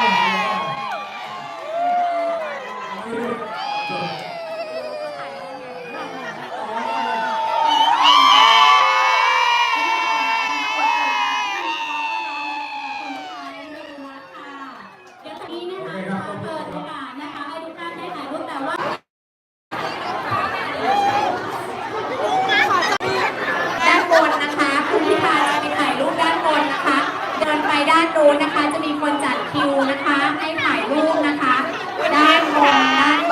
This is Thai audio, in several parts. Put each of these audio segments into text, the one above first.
Yeah. ดินไปด้านโน้นนะคะ จะมีคนจัดคิวนะคะ ให้ถ่ายรูปนะคะ ด้านบนด้านบ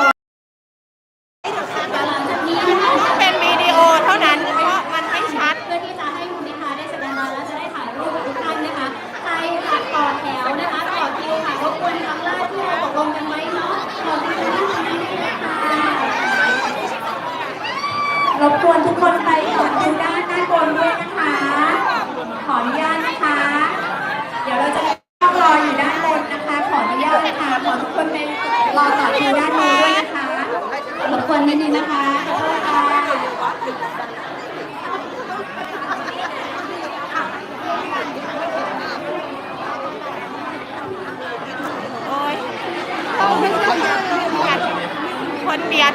นหลังจากนี้นะคะจะเป็นวิดีโอเท่านั้นเพราะมันไม่ชัด เพื่อที่จะให้คุณพิพาได้แสดงมาแล้วจะได้ถ่ายรูปกับทุกท่านนะคะใครขัดต่อแถวนะคะต่อคิวค่ะรบกวนทางลาดที่เราตกลงกันไว้เนาะต่อคิวที่ตรงนี้ได้เลยค่ะรบกวนทุกคน คะขอโทษค่ะโอ้ยคนเบียด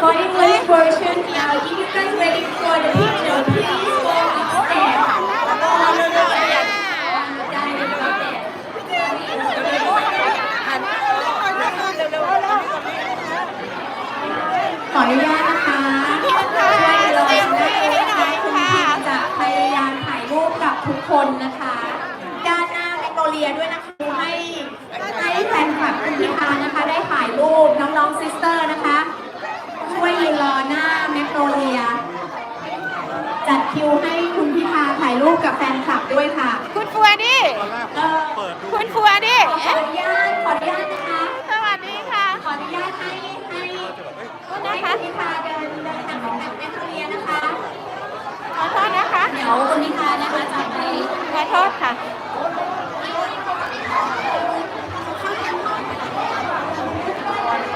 For English version now you guys ready for the picture please go upstairs ได้เลยค่ะข ออนุญาตนะคะช่วยรอได้เลยนะคะคุณพิมจะพยายามถ่ายรูปกับทุกคนนะคะ ด้านหน้าแมกโนเลียด้วยนะคะให้ให้แฟนคลับคุณพิพานะคะ ได้ถ่ายรูปน้องๆซิสเตอร์นะคะ ช่วยยืนรอหน้าแมกโนเลีย จัดคิวให้คุณพิพาถ่ายรูปกับแฟนคลับด้วยค่ะ คุณฟัวดิเอ่อคุณฟัวดิ ขออนุญาตขออนุญาตนะคะ สวัสดีค่ะ ขออนุญาตให้ให้ โทษ ให้ นะคะ คุณพิพาเดินเดินทางไปทางแมกโนเลียนะคะ ขอโทษนะคะ เดี๋ยวคุณพิพานะคะจะไป ขอโทษค่ะ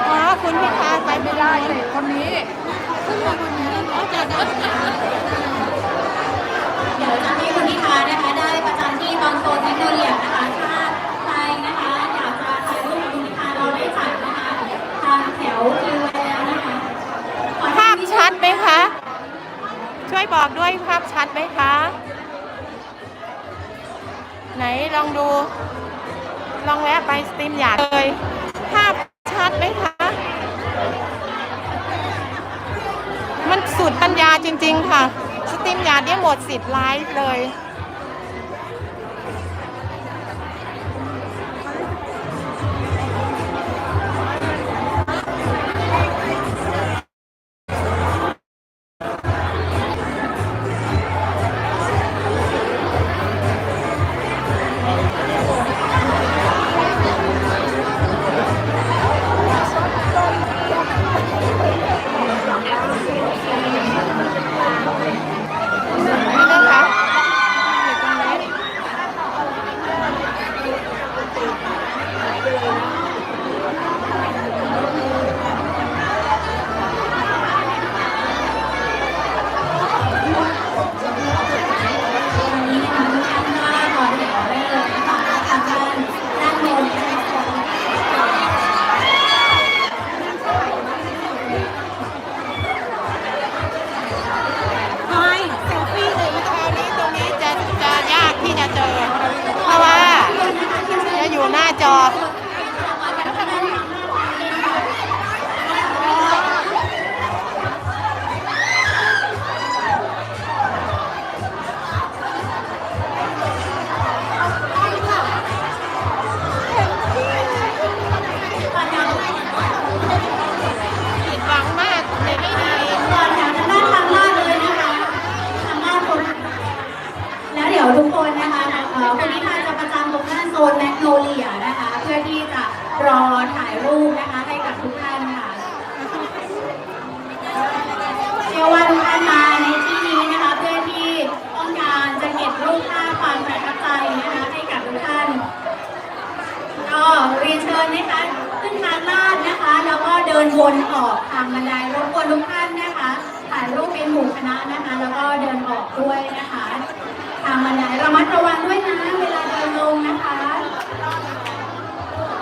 อ๋อ คุณพิธาไปไม่ได้เลยคนนี้ เดี๋ยวจะให้คุณพิพานะคะ ได้ประจำที่ตอนโซนแมกโนเลียนะคะถ้าใครนะคะอยากจะถ่ายรูปกับคุณพิพาเราได้จัดนะคะทางแถวคิวไว้แล้วนะคะขอภาพชัดไหมคะ ช่วยบอกด้วยภาพชัดไหมคะ ไหนลองดู ลองแวะไปสตรีมหยาดเลย ภาพาจริง ๆ ค่ะ สตรีมยาดเนี่ยหมดสิทธิ์ไลฟ์เลย จอ ญนะคะ ขึ้นทางลาดนะคะ แล้วก็เดินวนออกทางบันไดรบกวนทุกท่านนะคะถ่ายรูปเป็นหมู่คณะนะคะ แล้วก็เดินออกด้วยนะคะ ทางบันไดระมัดระวัง